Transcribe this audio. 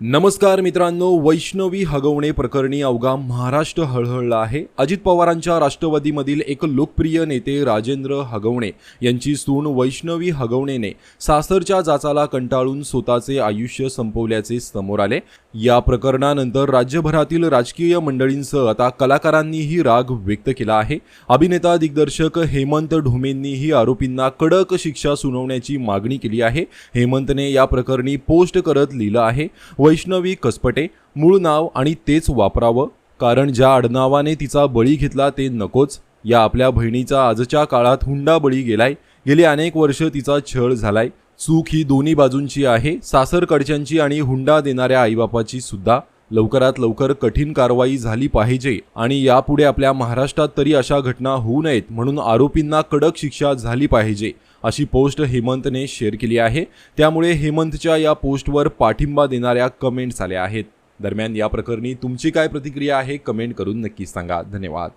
नमस्कार मित्रांनो वैष्णवी हगवणे प्रकरणी अवघा महाराष्ट्र हळहळला आहे. अजित पवारांच्या राष्ट्रवादीमधील एक लोकप्रिय नेते राजेंद्र हगवणे यांची सून वैष्णवी हगवणेने सासरच्या जाचाला कंटाळून स्वतःचे आयुष्य संपवल्याचे समोर आले. या प्रकरणानंतर राज्यभरातील राजकीय मंडळींसह आता कलाकारांनीही राग व्यक्त केला आहे. अभिनेता दिग्दर्शक हेमंत ढोमेंनीही आरोपींना कडक शिक्षा सुनावण्याची मागणी केली आहे. हेमंतने या प्रकरणी पोस्ट करत लिहिलं आहे. वैष्णवी कसपटे मूळ नाव आणि तेच वापरावं कारण ज्या आडनावाने तिचा बळी घेतला ते नकोच. या आपल्या बहिणीचा आजच्या काळात हुंडा बळी गेलाय. गेली अनेक वर्ष तिचा छळ झालाय. चूक ही दोन्ही बाजूंची आहे. सासरकडच्यांची आणि हुंडा देणाऱ्या आईबापाची सुद्धा. लवकरात लवकर कठीण कारवाई झाली पाहिजे आणि यापुढे आपल्या महाराष्ट्रात तरी अशा घटना होऊ नयेत म्हणून आरोपींना कडक शिक्षा झाली पाहिजे अशी पोस्ट हेमंतने शेअर केली आहे. त्यामुळे हेमंतच्या या पोस्टवर पाठिंबा देणाऱ्या कमेंट्स आल्या आहेत. दरम्यान या प्रकरणी तुमची काय प्रतिक्रिया आहे कमेंट करून नक्की सांगा. धन्यवाद.